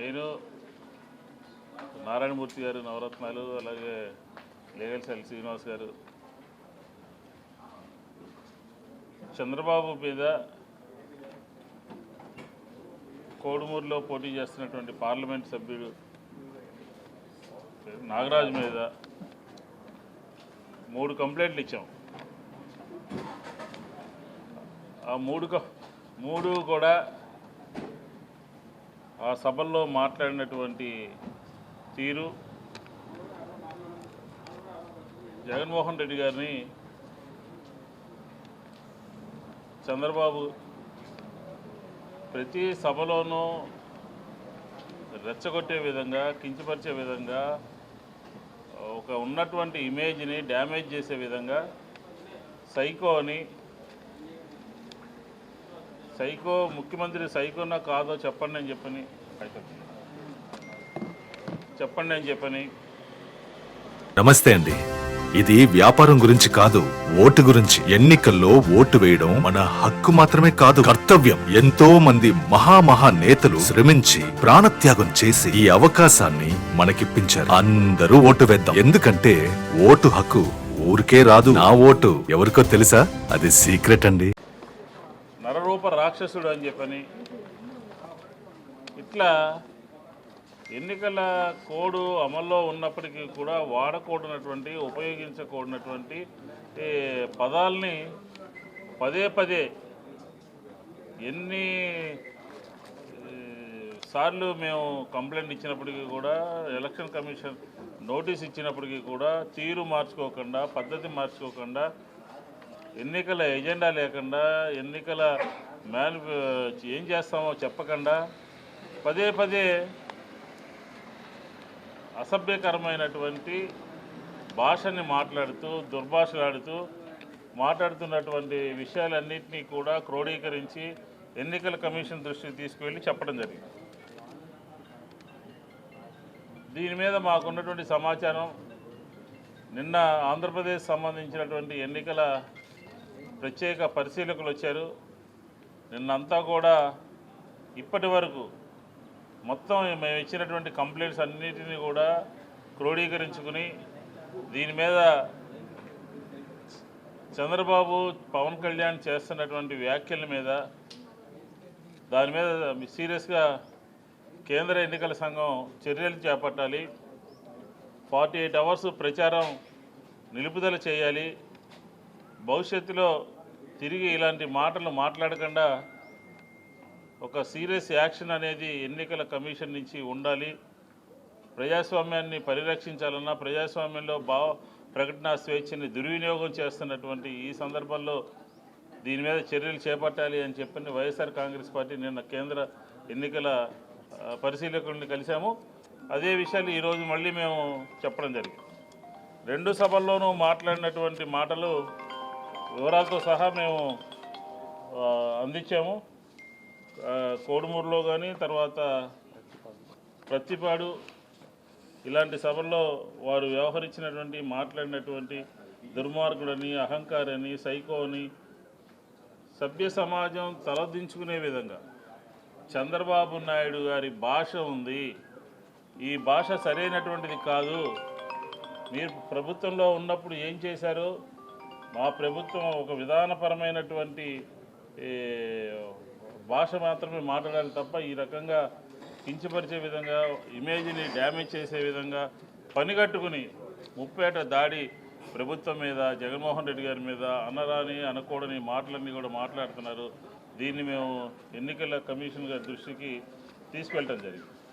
నేను నారాయణమూర్తి గారు నవరత్నాలు అలాగే లేగల్ సెల్ శ్రీనివాస్ గారు చంద్రబాబు మీద కోడుమూరులో పోటీ చేస్తున్నటువంటి పార్లమెంట్ సభ్యుడు నాగరాజు మీద మూడు కంప్లైంట్లు ఇచ్చాం. ఆ మూడు మూడు కూడా ఆ సభల్లో మాట్లాడినటువంటి తీరు జగన్మోహన్ రెడ్డి గారిని చంద్రబాబు ప్రతి సభలోనూ రెచ్చగొట్టే విధంగా కించపరిచే విధంగా ఒక ఉన్నటువంటి ఇమేజ్ని డ్యామేజ్ చేసే విధంగా సైకో అని సైకో ముఖ్యమంత్రి సైకోనా కాదో చెప్పండి అని చెప్పని చెప్పండి అని చెప్పని. నమస్తే అండి. ఇది వ్యాపారం గురించి కాదు ఓటు గురించి. ఎన్నికల్లో ఓటు వేయడం మన హక్కు మాత్రమే కాదు. కర్తవ్యం. ఎంతో మంది మహామహా నేతలు శ్రమించి ప్రాణత్యాగం చేసి ఈ అవకాశాన్ని మనకిప్పించారు. అందరూ ఓటు వేద్దాం. ఎందుకంటే ఓటు హక్కు ఊరికే రాదు. నా ఓటు ఎవరికో తెలుసా? అది సీక్రెట్ అండి. రూప రాక్షసుడు అని చెప్పని. ఇట్లా ఎన్నికల కోడ్ అమల్లో ఉన్నప్పటికీ కూడా వాడకూడనటువంటి ఉపయోగించకూడనటువంటి పదాలని పదే పదే ఎన్ని సార్లు మేము కంప్లైంట్ ఇచ్చినప్పటికీ కూడా ఎలక్షన్ కమిషన్ నోటీస్ ఇచ్చినప్పటికీ కూడా తీరు మార్చుకోకుండా పద్ధతి మార్చుకోకుండా ఎన్నికల ఎజెండా లేకుండా ఎన్నికల మేని ఏం చేస్తామో చెప్పకుండా పదే పదే అసభ్యకరమైనటువంటి భాషని మాట్లాడుతూ దుర్భాషలాడుతూ మాట్లాడుతున్నటువంటి విషయాలన్నింటినీ కూడా క్రోడీకరించి ఎన్నికల కమిషన్ దృష్టికి తీసుకువెళ్ళి చెప్పడం జరిగింది. దీని మీద మాకున్నటువంటి సమాచారం నిన్న ఆంధ్రప్రదేశ్ సంబంధించినటువంటి ఎన్నికల ప్రత్యేక పరిశీలకులు వచ్చారు. నిన్నంతా కూడా ఇప్పటి వరకు మొత్తం మేము ఇచ్చినటువంటి కంప్లైంట్స్ అన్నిటినీ కూడా క్రోడీకరించుకుని దీని మీద చంద్రబాబు పవన్ కళ్యాణ్ చేస్తున్నటువంటి వ్యాఖ్యల మీద దాని మీద సీరియస్గా కేంద్ర ఎన్నికల సంఘం చర్యలు చేపట్టాలి. ఫార్టీ ఎయిట్ అవర్స్ ప్రచారం నిలుపుదల చేయాలి. భవిష్యత్తులో తిరిగి ఇలాంటి మాటలు మాట్లాడకుండా ఒక సీరియస్ యాక్షన్ అనేది ఎన్నికల కమిషన్ నుంచి ఉండాలి. ప్రజాస్వామ్యాన్ని పరిరక్షించాలన్నా ప్రజాస్వామ్యంలో భావ ప్రకటన స్వేచ్ఛని దుర్వినియోగం చేస్తున్నటువంటి ఈ సందర్భంలో దీని మీద చర్యలు చేపట్టాలి అని చెప్పని వైఎస్ఆర్ కాంగ్రెస్ పార్టీ నిన్న కేంద్ర ఎన్నికల పరిశీలకుల్ని కలిశాము. అదే విషయాలు ఈరోజు మళ్ళీ మేము చెప్పడం జరిగింది. రెండు సభల్లోనూ మాట్లాడినటువంటి మాటలు వివరాలతో సహా మేము అందించాము. కోడుమూరులో కానీ తర్వాత ప్రత్తిపాడు ఇలాంటి సభల్లో వారు వ్యవహరించినటువంటి మాట్లాడినటువంటి దుర్మార్గుడని అహంకారని సైకో అని సభ్య సమాజం తలదించుకునే విధంగా చంద్రబాబు నాయుడు గారి భాష ఉంది. ఈ భాష సరైనటువంటిది కాదు. మీరు ప్రభుత్వంలో ఉన్నప్పుడు ఏం చేశారో? మా ప్రభుత్వం ఒక విధానపరమైనటువంటి భాష మాత్రమే మాట్లాడాలి తప్ప ఈ రకంగా కించపరిచే విధంగా ఇమేజ్ని డ్యామేజ్ చేసే విధంగా పనిగట్టుకుని ముప్పేట దాడి ప్రభుత్వం మీద జగన్మోహన్ రెడ్డి గారి మీద అనరాని అనకూడని మాటలన్నీ కూడా మాట్లాడుతున్నారు. దీన్ని మేము ఎన్నికల కమిషన్ గారి దృష్టికి తీసుకెళ్ళటం జరిగింది.